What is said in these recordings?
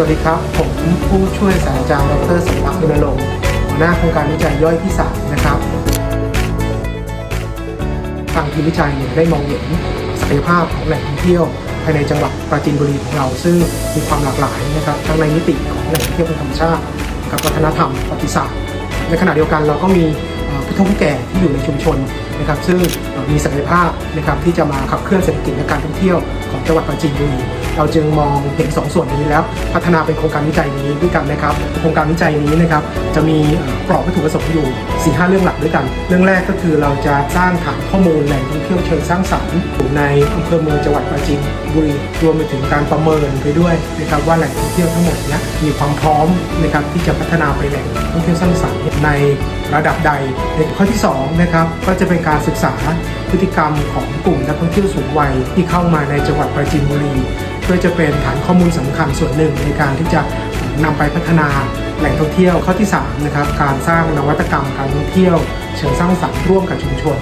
สวัสดีครับ ผมผู้ช่วยศาสตราจารย์ดรสมรักษ์บุญรงค์หัวหน้าโครงการวิจัยย่อยที่สามนะครับทางทีมวิจัยเนี่ยได้มองเห็นศักยภาพของแหล่งท่องเที่ยวภายในจังหวัดปราจีนบุรีของเรา ซึ่งมีความหลากหลายนะครับทั้งในมิติของแหล่งท่องเที่ยวทางธรรมชาติ กับวัฒนธรรมประวัติศาสตร์ในขณะเดียวกันเราก็มีผู้เฒ่าผู้แก่ที่อยู่ในชุมชนนะครับซึ่งมีศักยภาพนะครับที่จะมาขับเคลื่อนเศรษฐกิจและการท่องเที่ยวของจังหวัดปราจีนบุรี เราจึงมองเห็นสองส่วนนี้แล้วพัฒนาเป็นโครงการวิจัยนี้ด้วยกันนะครับ โครงการวิจัยนี้นะครับจะมีกรอบวัตถุประสงค์อยู่4ีหเรื่องหลักด้วยกัน เรื่องแรกก็คือเราจะสร้างฐานข้อมูลแหล่งท่องเที่ยวเชิงสร้างสรรค์อยู่ในอำเภอเมืองจังหวัดปราจีนบุรีรวมไปถึงการประเมินไปด้วยนะครับว่าแหล่งท่องเที่ยวทั้งหมดนี้มีความพร้อมนะครับที่จะพัฒนาไปแหล่งท่องเที่ยวสร้างสรรค์ในระดับใดในข้อที่สองนะครับก็จะเป็นการศึกษาพฤติกรรมของกลุ่มนักท่องเที่ยวสูงวัยที่เข้ามาในจังหวัดปราจีนบุรี เพื่อจะเป็นฐานข้อมูลสำคัญส่วนหนึ่งในการที่จะนำไปพัฒนาแหล่งท่องเที่ยวข้อที่3นะครับการสร้างนวัตกรรมการท่องเที่ยว เชิงสร้างสรรค์ร่วมกับชุมชน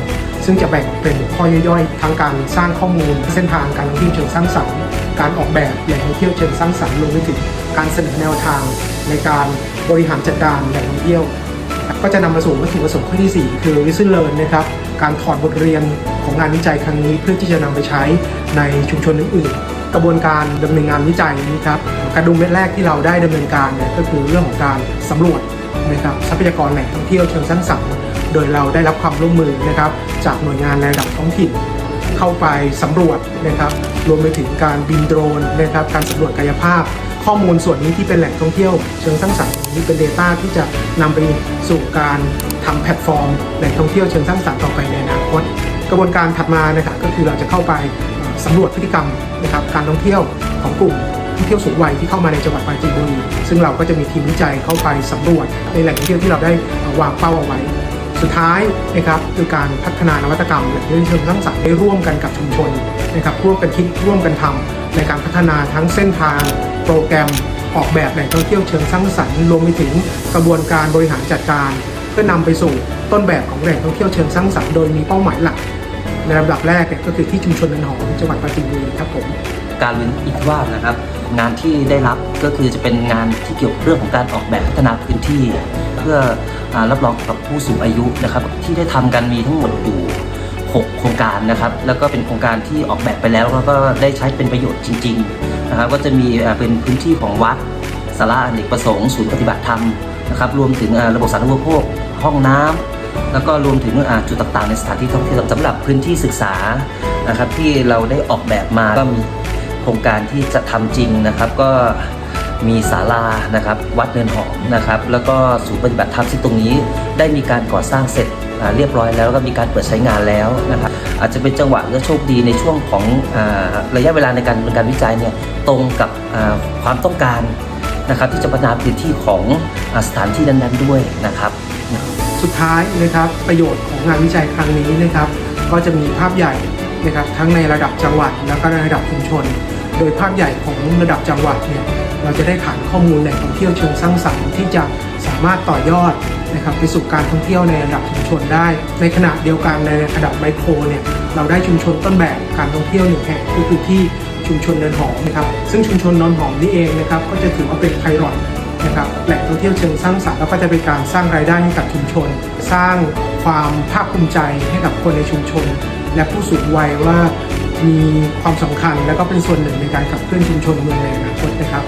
ซึ่งจะแบ่งเป็นข้อย่อยๆ ทั้งการสร้างข้อมูล เส้นทางการท่องเที่ยวเชิงสร้างสรรค์การออกแบบแหล่งท่องเที่ยวเชิงสร้างสรรค์รวมไปถึงการเสนอแนวทาง ในการบริหารจัดการแหล่งท่องเที่ยว ก็จะนำมาสู่วัตถุประสงค์ข้อที่ 4 คือ listen learn นะครับการถอดบทเรียน ของงานวิจัยครั้งนี้เพื่อที่จะนำไปใช้ในชุมชนอื่นๆ กระบวนการดำเนินงานวิจัยนี้ครับกระดุมเม็ดแรกที่เราได้ดำเนินการเนี่ยก็คือเรื่องของการสำรวจนะครับทรัพยากรแหล่งท่องเที่ยวเชิงสร้างสรรค์โดยเราได้รับความร่วมมือนะครับจากหน่วยงานในระดับท้องถิ่น เข้าไปสำรวจนะครับรวมไปถึงการบินโดรนนะครับการสำรวจกายภาพ ข้อมูลส่วนนี้ที่เป็นแหล่งท่องเที่ยว เชิงสร้างสรรค์นี้เป็น Data ที่จะนำไปสู่การทำแพลตฟอร์มแหล่งท่องเที่ยวเชิงสร้างสรรค์ต่อไปในอนาคต กระบวนการถัดมานะครับก็คือเราจะเข้าไปสำรวจพฤติกรรมนะครับการท่องเที่ยวของกลุ่มท่องเที่ยวสูงวัยที่เข้ามาในจังหวัดปราจีนบุรีซึ่งเราก็จะมีทีมวิจัยเข้าไปสำรวจในแหล่งท่องเที่ยวที่เราได้เอ่อวางเป้าเอาไว้ สุดท้ายนะครับคือการพัฒนานวัตกรรมและเรื่องเชิงสร้างสรรค์ได้ร่วมกันกับชุมชนนะครับร่วมกันคิดร่วมกันทำในการพัฒนาทั้งเส้นทาง โปรแกรมออกแบบแหล่งท่องเที่ยวเชิงสร้างสรรค์รวมไปถึงกระบวนการบริหารจัดการ พื่อนำไปสู่ต้นแบบของแหล่งท่องเที่ยวเชิงสร้างสรรค์โดยมีเป้าหมายหลัก ในลำดับแรกเนี่ยก็คือที่ชุมชนนันหอมจังหวัดปราจีนบุรีครับผมการเรียนอีกว่านะครับ งานที่ได้รับก็คือจะเป็นงานที่เกี่ยวกับเรื่องของการออกแบบพัฒนาพื้นที่ เพื่ออรับรองกับผู้สูงอายุนะครับ ที่ได้ทำกันมีทั้งหมดอยู่6โครงการนะครับ แล้วก็เป็นโครงการที่ออกแบบไปแล้วแล้วก็ได้ใช้เป็นประโยชน์จริง ๆ นะครับ ก็จะมีเป็นพื้นที่ของวัดสาราอเนกประสงค์ศูนย์ปฏิบัติธรรมนะครับ รวมถึงระบบสาธารณูปโภค ห้องน้ำแล้วก็รวมถึงจุดต่างๆ ในสถานที่ท่องเที่ยวสำหรับพื้นที่ศึกษานะครับที่เราได้ออกแบบมาก็มีโครงการที่จะทำจริงนะครับก็มีศาลานะครับวัดเนินหอมนะครับแล้วก็ศูนย์ปฏิบัติธรรมซึ่งตรงนี้ได้มีการก่อสร้างเสร็จเรียบร้อยแล้วก็มีการเปิดใช้งานแล้วนะครับอาจจะเป็นจังหวะและโชคดีในช่วงของอระยะเวลาในการดำเนินการวิจัยเนี่ยตรงกับความต้องการนะครับที่จะพัฒนาพื้นที่ของอสถานที่นั้นๆด้วยนะครับ สุดท้ายนะครับประโยชน์ของงานวิจัยครั้งนี้นะครับก็จะมีภาพใหญ่นะครับทั้งในระดับจังหวัดแล้วก็ในระดับชุมชน โดยภาพใหญ่ของระดับจังหวัดเนี่ยเราจะได้ฐานข้อมูลแหล่งท่องเที่ยวเชิงสร้างสรรค์ที่จะสามารถต่อยอดนะครับไปสู่การท่องเที่ยวในระดับชุมชนได้ ในขณะเดียวกันในระดับไมโครเนี่ยเราได้ชุมชนต้นแบบการท่องเที่ยวหนึ่งแห่งก็คือที่ชุมชนเนินหอมนะครับซึ่งชุมชนนินหอมนี่เองนะครับก็จะถือว่าเป็นไพลอต นะครับแหล่งท่องเที่ยวเชิงสร้างสรรค์แล้วก็จะเป็นการสร้างรายได้ให้กับชุมชน สร้างความภาคภูมิใจให้กับคนในชุมชน และผู้สูงวัยว่ามีความสำคัญและก็เป็นส่วนหนึ่งในการขับเคลื่อนชุมชนเมืองในอนาคตนะครับ